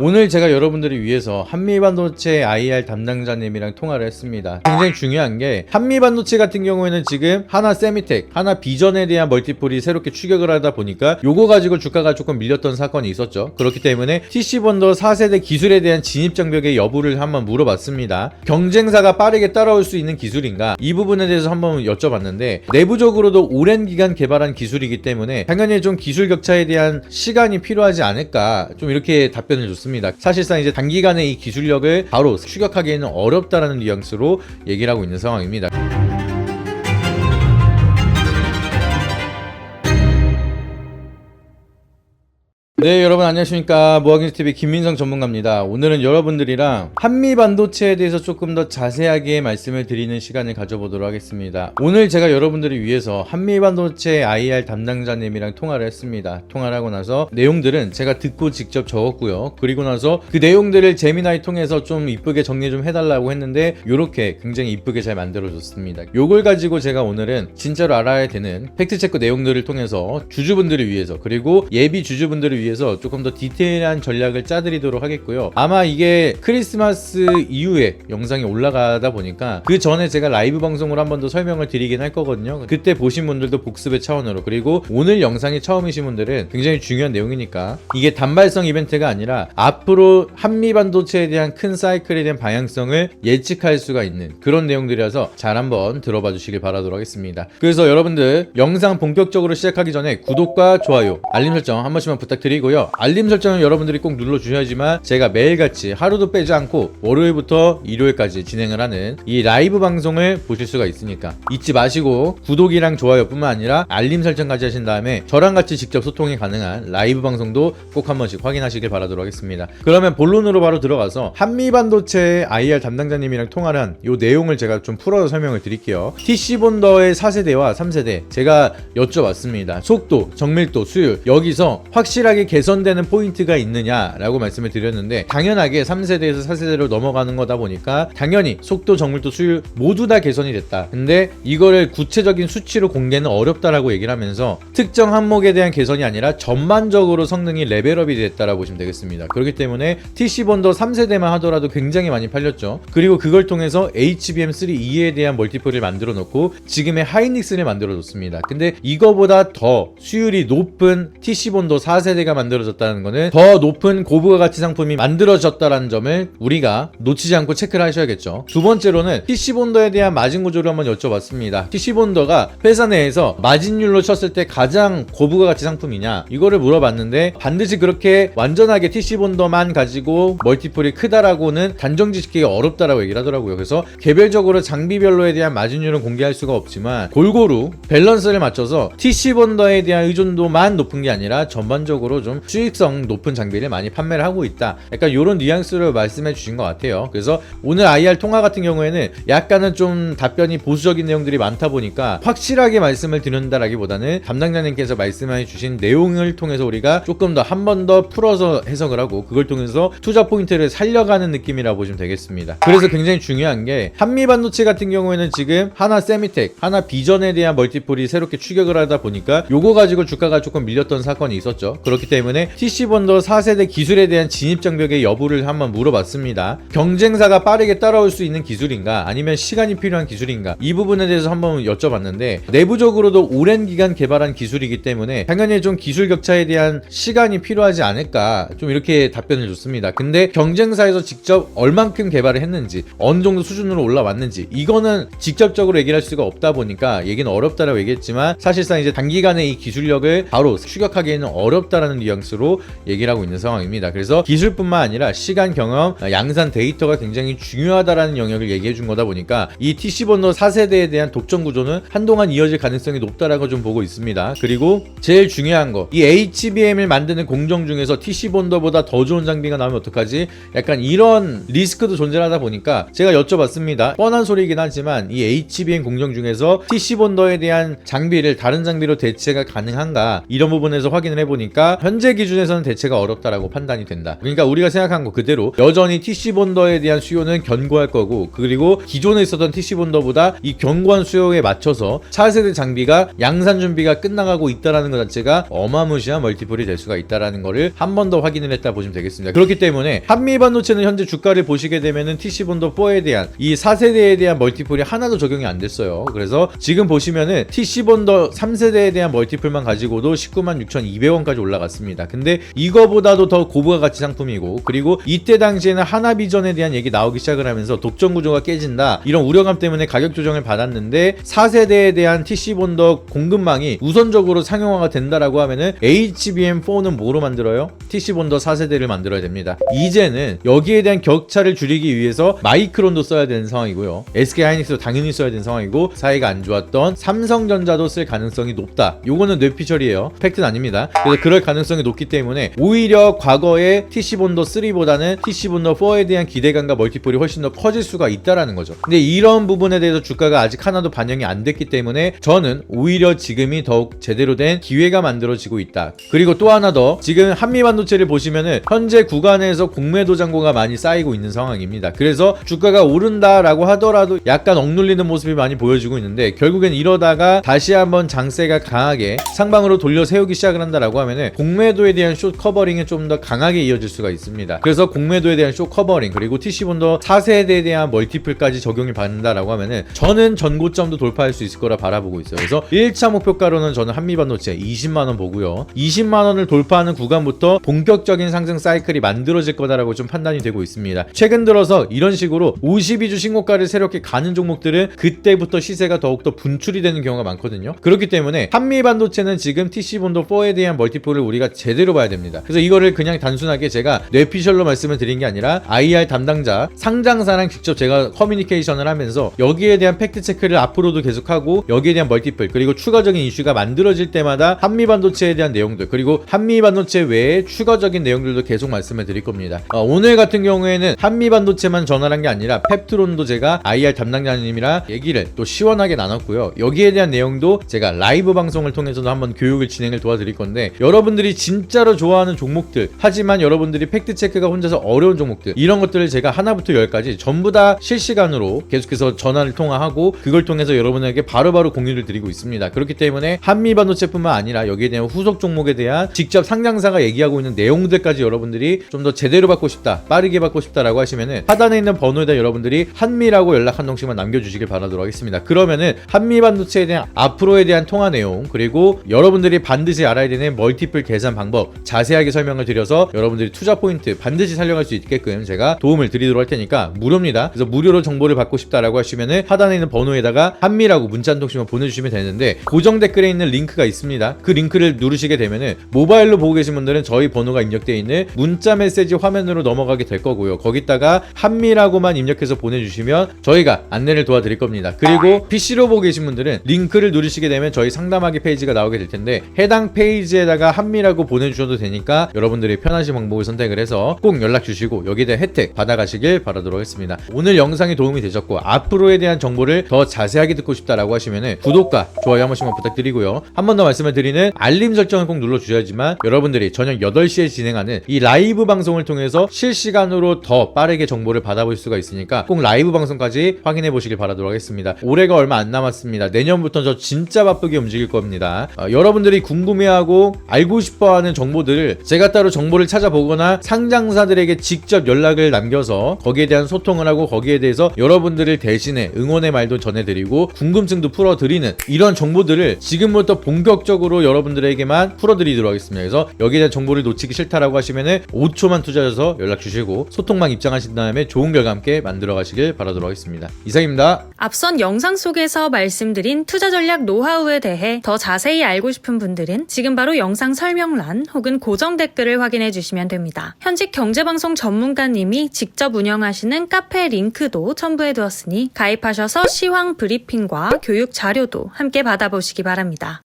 오늘 제가 여러분들을 위해서 한미반도체 IR 담당자님이랑 통화를 했습니다. 굉장히 중요한 게 한미반도체 같은 경우에는 지금 하나 세미텍, 하나 비전에 대한 멀티폴이 새롭게 추격을 하다 보니까 요거 가지고 주가가 조금 밀렸던 사건이 있었죠. 그렇기 때문에 TC본더 4세대 기술에 대한 진입 장벽의 여부를 한번 물어봤습니다. 경쟁사가 빠르게 따라올 수 있는 기술인가? 이 부분에 대해서 한번 여쭤봤는데 내부적으로도 오랜 기간 개발한 기술이기 때문에 당연히 좀 기술 격차에 대한 시간이 필요하지 않을까 좀 이렇게 답변을 줬습니다. 사실상 이제 단기간에 이 기술력을 바로 추격하기에는 어렵다라는 뉘앙스로 얘기를 하고 있는 상황입니다. 네 여러분 안녕하십니까. 모아긴스TV 김민성 전문가입니다. 오늘은 여러분들이랑 한미 반도체에 대해서 조금 더 자세하게 말씀을 드리는 시간을 가져보도록 하겠습니다. 오늘 제가 여러분들을 위해서 한미 반도체 IR 담당자님이랑 통화를 했습니다. 통화를 하고 나서 내용들은 제가 듣고 직접 적었고요. 그리고 나서 그 내용들을 제미나이 통해서 좀 이쁘게 정리 좀 해달라고 했는데 요렇게 굉장히 이쁘게 잘 만들어줬습니다. 요걸 가지고 제가 오늘은 진짜로 알아야 되는 팩트체크 내용들을 통해서 주주분들을 위해서 그리고 예비 주주분들을 위해서 조금 더 디테일한 전략을 짜드리도록 하겠고요. 아마 이게 크리스마스 이후에 영상이 올라가다 보니까 그 전에 제가 라이브 방송으로 한 번 더 설명을 드리긴 할 거거든요. 그때 보신 분들도 복습의 차원으로 그리고 오늘 영상이 처음이신 분들은 굉장히 중요한 내용이니까 이게 단발성 이벤트가 아니라 앞으로 한미 반도체에 대한 큰 사이클에 대한 방향성을 예측할 수가 있는 그런 내용들이라서 잘 한번 들어봐 주시길 바라도록 하겠습니다. 그래서 여러분들 영상 본격적으로 시작하기 전에 구독과 좋아요, 알림 설정 한 번씩만 부탁드 리고요. 알림 설정은 여러분들이 꼭 눌러 주셔야지만 제가 매일같이 하루도 빼지 않고 월요일부터 일요일까지 진행을 하는 이 라이브 방송을 보실 수가 있으니까 잊지 마시고 구독이랑 좋아요뿐만 아니라 알림 설정까지 하신 다음에 저랑 같이 직접 소통이 가능한 라이브 방송도 꼭 한 번씩 확인하시길 바라도록 하겠습니다. 그러면 본론으로 바로 들어가서 한미 반도체 IR 담당자님이랑 통화를 한 이 내용을 제가 좀 풀어서 설명을 드릴게요. TC 본더의 4세대와 3세대 제가 여쭤봤습니다. 속도, 정밀도, 수율 여기서 확실하게 개선되는 포인트가 있느냐라고 말씀을 드렸는데 당연하게 3세대에서 4세대로 넘어가는 거다 보니까 당연히 속도, 정밀도, 수율 모두 다 개선이 됐다. 근데 이거를 구체적인 수치로 공개는 어렵다라고 얘기를 하면서 특정 항목에 대한 개선이 아니라 전반적으로 성능이 레벨업이 됐다라고 보시면 되겠습니다. 그렇기 때문에 TC 본더 3세대만 하더라도 굉장히 많이 팔렸죠. 그리고 그걸 통해서 HBM3E에 대한 멀티플을 만들어 놓고 지금의 하이닉스를 만들어 줬습니다. 근데 이거보다 더 수율이 높은 TC 본더 4세대가 만들어졌다는 거는 더 높은 고부가 가치 상품이 만들어졌다는 점을 우리가 놓치지 않고 체크를 하셔야겠죠. 두 번째로는 PC 본더에 대한 마진 구조를 한번 여쭤봤습니다. PC 본더가 회사 내에서 마진율로 쳤을 때 가장 고부가 가치 상품이냐 이거를 물어봤는데 반드시 그렇게 완전하게 PC 본더만 가지고 멀티플이 크다라고는 단정 짓기가 어렵다라고 얘기를 하더라고요. 그래서 개별적으로 장비별로에 대한 마진율은 공개할 수가 없지만 골고루 밸런스를 맞춰서 TC 본더에 대한 의존도만 높은 게 아니라 전반적으로 좀 수익성 높은 장비를 많이 판매를 하고 있다. 약간 이런 뉘앙스를 말씀해 주신 것 같아요. 그래서 오늘 IR 통화 같은 경우에는 약간은 좀 답변이 보수적인 내용들이 많다 보니까 확실하게 말씀을 드린다라기보다는 담당자님께서 말씀해 주신 내용을 통해서 우리가 조금 더 한 번 더 풀어서 해석을 하고 그걸 통해서 투자 포인트를 살려가는 느낌이라 보시면 되겠습니다. 그래서 굉장히 중요한 게 한미 반도체 같은 경우에는 지금 하나 세미텍, 하나 비전에 대한 멀티폴이 새롭게 추격을 하다 보니까 요거 가지고 주가가 조금 밀렸던 사건이 있었죠. 그렇기 때문에 TC 본더 4세대 기술에 대한 진입 장벽의 여부를 한번 물어봤습니다. 경쟁사가 빠르게 따라올 수 있는 기술인가 아니면 시간이 필요한 기술인가 이 부분에 대해서 한번 여쭤봤는데 내부적으로도 오랜 기간 개발한 기술이기 때문에 당연히 좀 기술 격차에 대한 시간이 필요하지 않을까 좀 이렇게 답변을 줬습니다. 근데 경쟁사에서 직접 얼만큼 개발을 했는지 어느 정도 수준으로 올라왔는지 이거는 직접적으로 얘기할 수가 없다 보니까 얘기는 어렵다라고 얘기했지만 사실상 이제 단기간에 이 기술력을 바로 추격하기에는 어렵다라는 뉘앙스로 얘기를 하고 있는 상황입니다. 그래서 기술뿐만 아니라 시간 경험, 양산 데이터가 굉장히 중요하다라는 영역을 얘기해 준 거다 보니까 이 TC 번호 4세대에 대한 독점 구조는 한동안 이어질 가능성이 높다라고 좀 보고 있습니다. 그리고 제일 중요한 거, 이 HBM을 만드는 공정 중에서 TC 본더보다 더 좋은 장비가 나오면 어떡하지? 약간 이런 리스크도 존재하다 보니까 제가 여쭤봤습니다. 뻔한 소리이긴 하지만 이 HBM 공정 중에서 TC 본더에 대한 장비를 다른 장비로 대체가 가능한가? 이런 부분에서 확인을 해보니까 현재 기준에서는 대체가 어렵다라고 판단이 된다. 그러니까 우리가 생각한 거 그대로 여전히 TC 본더에 대한 수요는 견고할 거고 그리고 기존에 있었던 TC 본더보다 이 견고한 수요에 맞춰서 차세대 장비가 양산 준비가 끝나가고 있다라는 것 자체가 어마무시한 멀티플이 될 수가 있다라는 거를 한번 더 확인을 했다 보시면 되겠습니다. 그렇기 때문에 한미 반도체는 현재 주가를 보시게 되면은 TC 본더 4에 대한 이 4세대에 대한 멀티플이 하나도 적용이 안 됐어요. 그래서 지금 보시면은 TC 본더 3세대에 대한 멀티플만 가지고도 19만 6,200원까지 올라갔습니다. 근데 이거보다도 더 고부가 가치 상품이고 그리고 이때 당시에는 하나비전에 대한 얘기 나오기 시작을 하면서 독점 구조가 깨진다 이런 우려감 때문에 가격 조정을 받았는데 4세대에 대한 TC 본더 공급망이 우선적으로 상용화가 된다라고 하면은 HBM4는 뭐로 만들어요? TC 본더 4세대를 만들어야 됩니다. 이제는 여기에 대한 격차를 줄이기 위해서 마이크론도 써야 되는 상황이고요. SK 하이닉스도 당연히 써야 되는 상황이고 사이가 안 좋았던 삼성전자도 쓸 가능성이 높다. 요거는 뇌피셜이에요. 팩트는 아닙니다. 그래서 그럴 가능성 이 높기 때문에 오히려 과거의 TC 본더 3보다는 TC 본더 4에 대한 기대감과 멀티플이 훨씬 더 커질 수가 있다라는 거죠. 근데 이런 부분에 대해서 주가가 아직 하나도 반영이 안 됐기 때문에 저는 오히려 지금이 더욱 제대로 된 기회가 만들어지고 있다. 그리고 또 하나 더 지금 한미 반도체를 보시면은 현재 구간에서 공매도 잔고가 많이 쌓이고 있는 상황입니다. 그래서 주가가 오른다라고 하더라도 약간 억눌리는 모습이 많이 보여지고 있는데 결국엔 이러다가 다시 한번 장세가 강하게 상방으로 돌려 세우기 시작을 한다라고 하면은 공 매도에 대한 숏 커버링이 좀 더 강하게 이어질 수가 있습니다. 그래서 공매도에 대한 숏 커버링 그리고 TC 본더 4세대에 대한 멀티플까지 적용이 받는다라고 하면은 저는 전고점도 돌파할 수 있을 거라 바라보고 있어요. 그래서 1차 목표가로는 저는 한미 반도체 20만 원 보고요. 20만 원을 돌파하는 구간부터 본격적인 상승 사이클이 만들어질 거다라고 좀 판단이 되고 있습니다. 최근 들어서 이런 식으로 52주 신고가를 새롭게 가는 종목들은 그때부터 시세가 더욱더 분출이 되는 경우가 많거든요. 그렇기 때문에 한미 반도체는 지금 TC 본도 4에 대한 멀티플을 우리가 제대로 봐야 됩니다. 그래서 이거를 그냥 단순하게 제가 뇌피셜로 말씀을 드린 게 아니라 IR 담당자 상장사랑 직접 제가 커뮤니케이션을 하면서 여기에 대한 팩트 체크를 앞으로도 계속하고 여기에 대한 멀티플 그리고 추가적인 이슈가 만들어질 때마다 한미 반도체에 대한 내용들 그리고 한미 반도체 외에 추가적인 내용들도 계속 말씀을 드릴 겁니다. 어, 오늘 같은 경우에는 한미 반도체만 전화한 게 아니라 펩트론도 제가 IR 담당자님이랑 얘기를 또 시원하게 나눴고요. 여기에 대한 내용도 제가 라이브 방송을 통해서도 한번 교육을 진행을 도와드릴 건데 여러분들이 진짜로 좋아하는 종목들 하지만 여러분들이 팩트 체크가 혼자서 어려운 종목들 이런 것들을 제가 하나부터 열까지 전부 다 실시간으로 계속해서 전화를 통화하고 그걸 통해서 여러분에게 바로 바로 공유를 드리고 있습니다. 그렇기 때문에 한미 반도체뿐만 아니라 여기에 대한 후속 종목에 대한 직접 상장사가 얘기하고 있는 내용들까지 여러분들이 좀 더 제대로 받고 싶다, 빠르게 받고 싶다라고 하시면은 하단에 있는 번호에다 여러분들이 한미라고 연락 한 통씩만 남겨주시길 바라도록 하겠습니다. 그러면은 한미 반도체에 대한 앞으로에 대한 통화 내용 그리고 여러분들이 반드시 알아야 되는 멀티플 계산 방법 자세하게 설명을 드려서 여러분들이 투자 포인트 반드시 살려갈 수 있게끔 제가 도움을 드리도록 할 테니까 무료입니다. 그래서 무료로 정보를 받고 싶다라고 하시면은 하단에 있는 번호에다가 한미라고 문자 한 통씩만 보내주시면 되는데 고정 댓글에 있는 링크가 있습니다. 그 링크를 누르시게 되면은 모바일로 보고 계신 분들은 저희 번호가 입력되어 있는 문자 메시지 화면으로 넘어가게 될 거고요. 거기다가 한미라고만 입력해서 보내주시면 저희가 안내를 도와드릴 겁니다. 그리고 PC로 보고 계신 분들은 링크를 누르시게 되면 저희 상담하기 페이지가 나오게 될 텐데 해당 페이지에다가 한미라고 보내주셔도 되니까 여러분들이 편하신 방법을 선택을 해서 꼭 연락 주시고 여기에 대한 혜택 받아가시길 바라도록 하겠습니다. 오늘 영상이 도움이 되셨고 앞으로에 대한 정보를 더 자세하게 듣고 싶다라고 하시면은 구독과 좋아요 한 번씩만 부탁드리고요. 한 번 더 말씀을 드리는 알림 설정을 꼭 눌러주셔야지만 여러분들이 저녁 8시에 진행하는 이 라이브 방송을 통해서 실시간으로 더 빠르게 정보를 받아볼 수가 있으니까 꼭 라이브 방송까지 확인해 보시길 바라도록 하겠습니다. 올해가 얼마 안 남았습니다. 내년부터 저 진짜 바쁘게 움직일 겁니다. 어, 여러분들이 궁금해하고 알고 싶어 하는 정보들을 제가 따로 정보를 찾아보거나 상장사들에게 직접 연락을 남겨서 거기에 대한 소통을 하고 거기에 대해서 여러분들을 대신에 응원의 말도 전해드리고 궁금증도 풀어드리는 이런 정보들을 지금부터 본격적으로 여러분들에게만 풀어드리도록 하겠습니다. 그래서 여기에 대한 정보를 놓치기 싫다라고 하시면은 5초만 투자해서 연락 주시고 소통망 입장하신 다음에 좋은 결과 함께 만들어 가시길 바라도록 하겠습니다. 이상입니다. 앞선 영상 속에서 말씀드린 투자 전략 노하우에 대해 더 자세히 알고 싶은 분들은 지금 바로 영상 설명란 혹은 고정 댓글을 확인해 주시면 됩니다. 현직 경제방송 전문가님이 직접 운영하시는 카페 링크도 첨부해 두었으니 가입하셔서 시황 브리핑과 교육 자료도 함께 받아보시기 바랍니다.